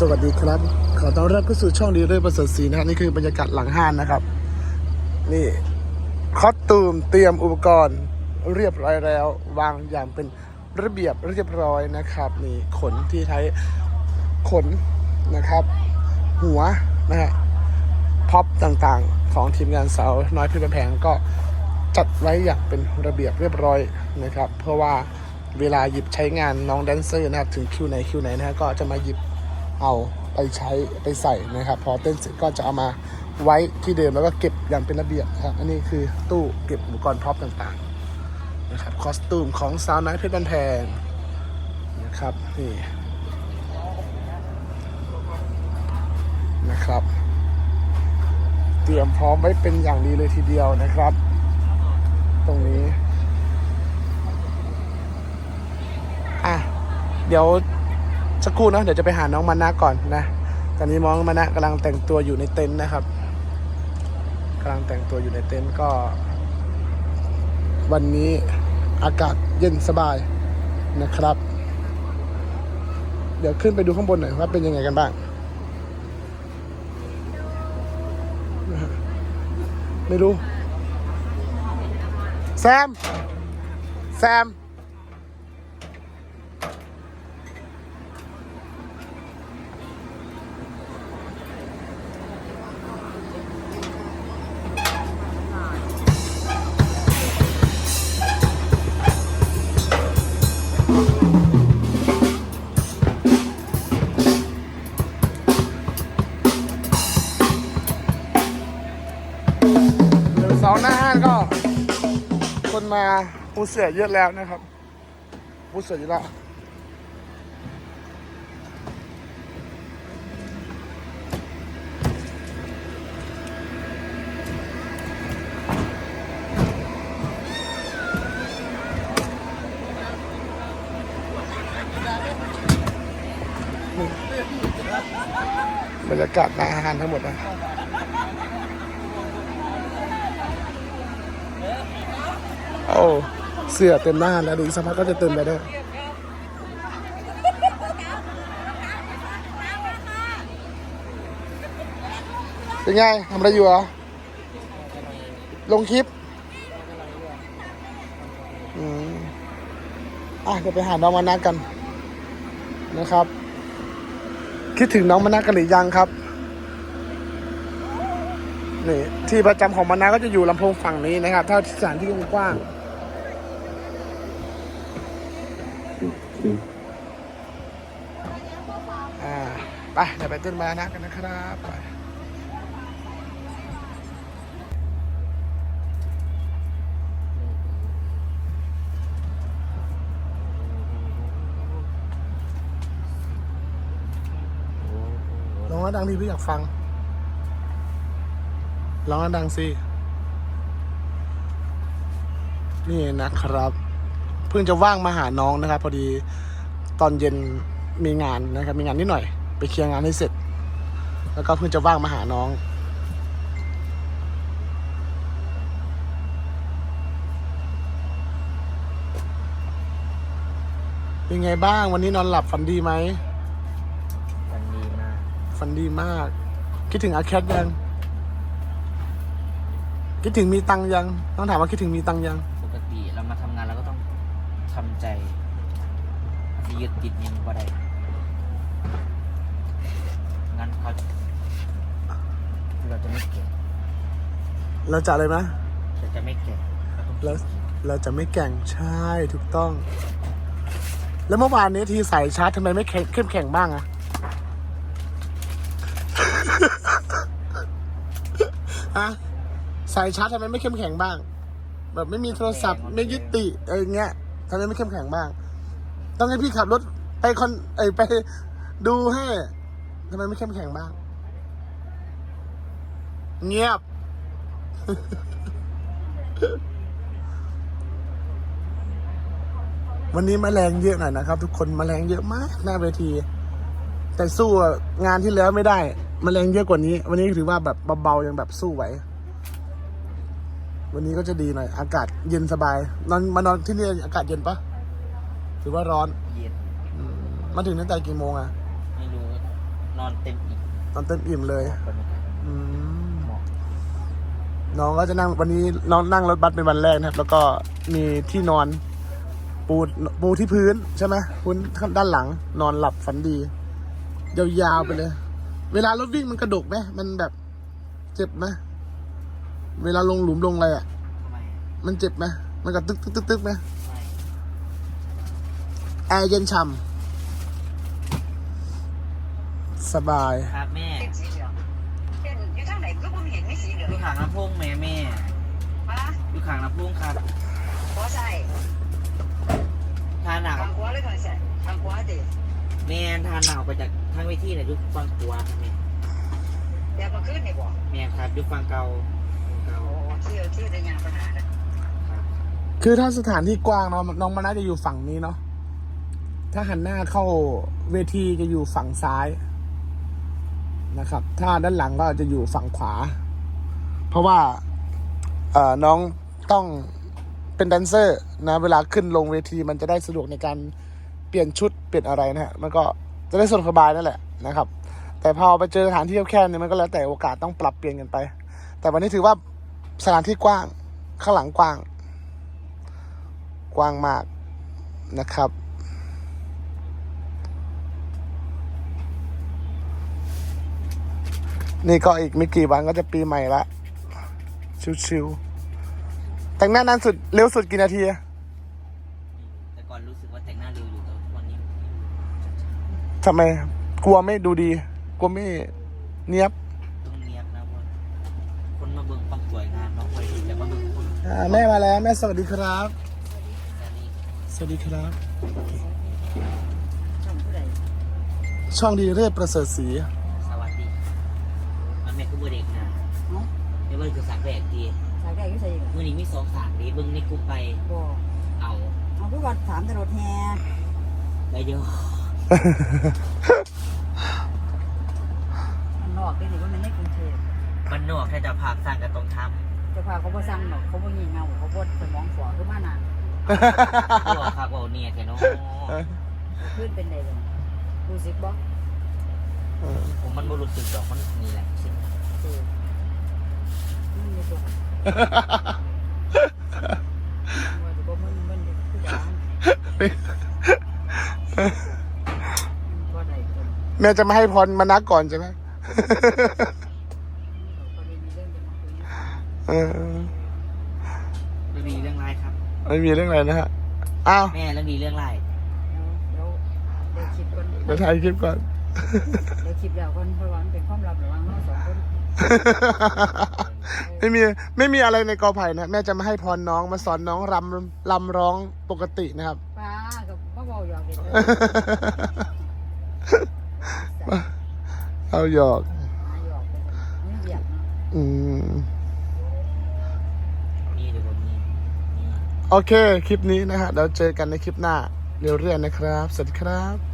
สวัสดีครับ ขอต้อนรับเข้าสู่ช่องดีเรื่อยประเสริฐศรีนะครับนี่คือบรรยากาศหลังห้านนะครับ นี่คอสตูมเตรียมอุปกรณ์เรียบร้อยแล้ว วางอย่างเป็นระเบียบเรียบร้อยนะครับ นี่ขนที่ใช้ขนนะครับ หัวนะฮะพ็อปต่างๆ ของทีมงานสาวน้อยเพี่แพงก็จัดไว้อย่างเป็นระเบียบเรียบร้อยนะครับ เพื่อว่าเวลาหยิบใช้งานน้องแดนเซอร์นะครับถึงคิวไหนคิวไหนนะฮะก็จะมาหยิบ เอาไปใช้ไปใส่นะครับ พอเต้นเสร็จก็จะเอามาไว้ที่เดิมแล้วก็เก็บอย่างเป็นระเบียบครับ อันนี้คือตู้เก็บอุปกรณ์พร็อพต่างๆนะครับคอสตูมของสาวน้อยเพชรบันแพงนะครับนี่นะครับ เตรียมพร้อมไว้เป็นอย่างดีเลยทีเดียวนะครับ ตรงนี้อะเดี๋ยว สักครู่เนาะเดี๋ยวจะไปหาน้องมานะก่อนนะตอนนี้น้องมานะกำลังแต่งตัวอยู่ในเต็นท์นะครับกำลังแต่งตัวอยู่ในเต็นท์ก็ วันนี้อากาศเย็นสบายนะครับ เดี๋ยวขึ้นไปดูข้างบนหน่อยว่าเป็นยังไงกันบ้าง ไม่รู้ แซม แซม สาร์หน้าห้านก็ คนมาปูเสือเยอะแล้วนะครับปูเสือเยอะแล้วบรรยากาศหน้าอาหารทั้งหมดนะ โอ้เสื้อเต็มหน้าแล้วดูอีกสักพักก็จะเต็มไปด้วยเป็นไงทำอะไรอยู่เหรอลงคลิปอืมอะเดี๋ยวไปหาน้องมานักกันนะครับ คิดถึงน้องมานักกันหรือยังครับนี่ที่ประจำของมานาก็จะอยู่ลำโพงฝั่งนี้นะครับ ถ้าสถานที่กว้าง อ่าไปเดี๋ยวไปต้นมานะกันนะครับไปลองว่าดังดีพี่อยากฟังร้องดังสิ นี่นะครับ พิ่งจะว่างมาหาน้องนะครับ พอดีตอนเย็นมีงานนะครับ มีงานนิดหน่อย ไปเคลียร์งานให้เสร็จ แล้วก็เพิ่งจะว่างมาหาน้องเป็นไงบ้างวันนี้นอนหลับฝันดีไหมมันดีมากฝันดีมาก คิดถึงอาแคทยัง คิดถึงมีตังค์ยัง ต้องถามว่าคิดถึงมีตังค์ยัง ทำใจจะยึดติดยังก็ได้งั้นเขาเราจะไม่เก่งเราจะอะไรไหมเราจะไม่เก่งเราต้องเราเราจะไม่แกร่งใช่ถูกต้อง แล้วเมื่อวานนี้ทีใส่ชาร์จทำไมไม่แข็งเข้มแข็งบ้างอะอะใส่ชาร์จทำไมไม่เข้มแข็งบ้าง แบบไม่มีโทรศัพท์ไม่ยึดติอะไรเงี้ย ทำไมไม่เข้มแข็งบ้าง ต้องให้พี่ขับรถไปคอนไอไปดูให้ทำไมไม่เข้มแข็งบ้าง เงียบ วันนี้มแมลงเยอะหน่อยนะครับ ทุกคนมแมลงเยอะมากหน้าเวที แต่สู้งานที่แล้วไม่ได้มแมลงเยอะกว่านี้ วันนี้ถือว่าแบบเบาๆยังแบบสู้ไหว วันนี้ก็จะดีหน่อย อากาศเย็นสบายนอนมานอนที่นี่อากาศเย็นปะถือว่าร้อนเย็นมาถึงตั้งแต่กี่โมงอะไม่รู้นอนเต็มอิ่มตอนเต็มอิ่มเลยบรรยากาศอืมเหมาะน้องก็จะนั่งวันนี้น้องนั่งรถบัสเป็นวันแรกนะครับ แล้วก็มีที่นอนปูปูที่พื้นใช่ไหมพื้นด้านหลัง นอนหลับฝันดี ยาวๆไปเลย เวลารถวิ่งมันกระดกไหมมันแบบ เจ็บไหม เวลาลงหลุมลงอะไรอะทำไมอะมันเจ็บไหมมันกระตึกตึกตึกตึกไหมไม่แอร์เย็นฉ่ำสบาย ครับแม่เป็นสีเหลืองเป็นอยู่ทางไหนก็บ่เห็นไม่สีเหลืองอยู่ขางน้ำพุ่งแม่แม่มาอยู่ขางน้ำพุ่งครับขวาใส่ทานหนักทางขวาเลยก่อนใส่ทางขวาดิแม่ทานหนักไปจากทางเวทีเนี่ยยุคฟังกัวครับแม่เดี๋ยวมาขึ้นนี่บ่แม่ครับยุคฟังเก่าฟังเก่าโอ้เที่ที่ยวได้ยังปัญหานะคือถ้าสถานที่กว้างเนาะน้องมาน่าจะอยู่ฝั่งนี้เนาะถ้าหันหน้าเข้าเวทีจะอยู่ฝั่งซ้ายนะครับ ถ้าด้านหลังก็จะอยู่ฝั่งขวา เพราะว่าเอ่อน้องต้องเป็นแดนเซอร์นะเวลาขึ้นลงเวทีมันจะได้สะดวกในการเปลี่ยนชุดเปลี่ยนอะไรนะฮะมันก็จะได้สะดวกสบายนั่นแหละนะครับ แต่พอไปเจอสถานที่แคบๆเนี่ยมันก็แล้วแต่โอกาสต้องปรับเปลี่ยนกันไป แต่วันนี้ถือว่า สถานที่กว้าง ข้างหลังกว้าง กว้างมากนะครับ นี่ก็อีกไม่กี่วันก็จะปีใหม่ละ ชิวๆ แต่งหน้านานสุด เร็วสุดกี่นาทีอะแต่ก่อนรู้สึกว่าแต่งหน้าเร็วอยู่แต่วันนี้ทำไม กลัวไม่ดูดี กลัวไม่เนียบ อ่าแม่มาแล้วแม่สวัสดีครับแต่นี่สวัสดีครับ ช่องผู้ใดช่องดีเรื่อยประเสริฐศรีสวัสดีมันแม่คือเบอร์เด็กนะเนาะไม่ว่าคือสักแรกดีสายแรกอยู่ใส่อีกมื่อนี้มีสองสามดีเบิ่งในกลุ่มไปบ่เอาเอาทุกวันถามตลอดแฮได้เยอะมันนอกได้นี่ว่ามันในกรุงเทพมันนอกแค่จะพากสร้างกันตรงท จะพาเขาบ่สั่งหรอกเขาบ่งี่เง่าเขาบ่สมองฝ่อคือมานาำตัวพากว่าเนี่ยแค่น้องขึ้นเป็นได้เลยรู้สึกบ่ผมมันบรู้สึกดอกมันนี่แหละคิดเออมันมีตัวว่าจะบ่มันมันคืออย่างบ่ได้คนแม่จะไม่ให้พรมานักก่อนใช่ไหม ก็เลยมีเรื่องจะมาคุยนะ เออเรื่องดีเรื่องไรครับ ไม่มีเรื่องอะไรนะฮะอ้าวแม่เรื่องดีเรื่องไรเดี๋ยวเดี๋ยวคลิปก่อนเดี๋ยวถ่ายคลิปก่อน เดี๋ยวคลิปแล้วก่อนเพราะว่ามันเป็นความลับระหว่างเราสองคนไม่มีไม่มีอะไรในกอไผ่นะแม่จะมาให้พรน้องมาสอนน้องรำรำร้องปกตินะครับป้ากับพ่อเบาหยอกเด็กเลยเอาหยอก มาหยอกไปเลยไม่เหยียบเนาะ อืม นี่เดี๋ยวผมมีนี่ โอเค คลิปนี้นะฮะเราเจอกันในคลิปหน้าเร็วเรื่อยนะครับ สวัสดีครับ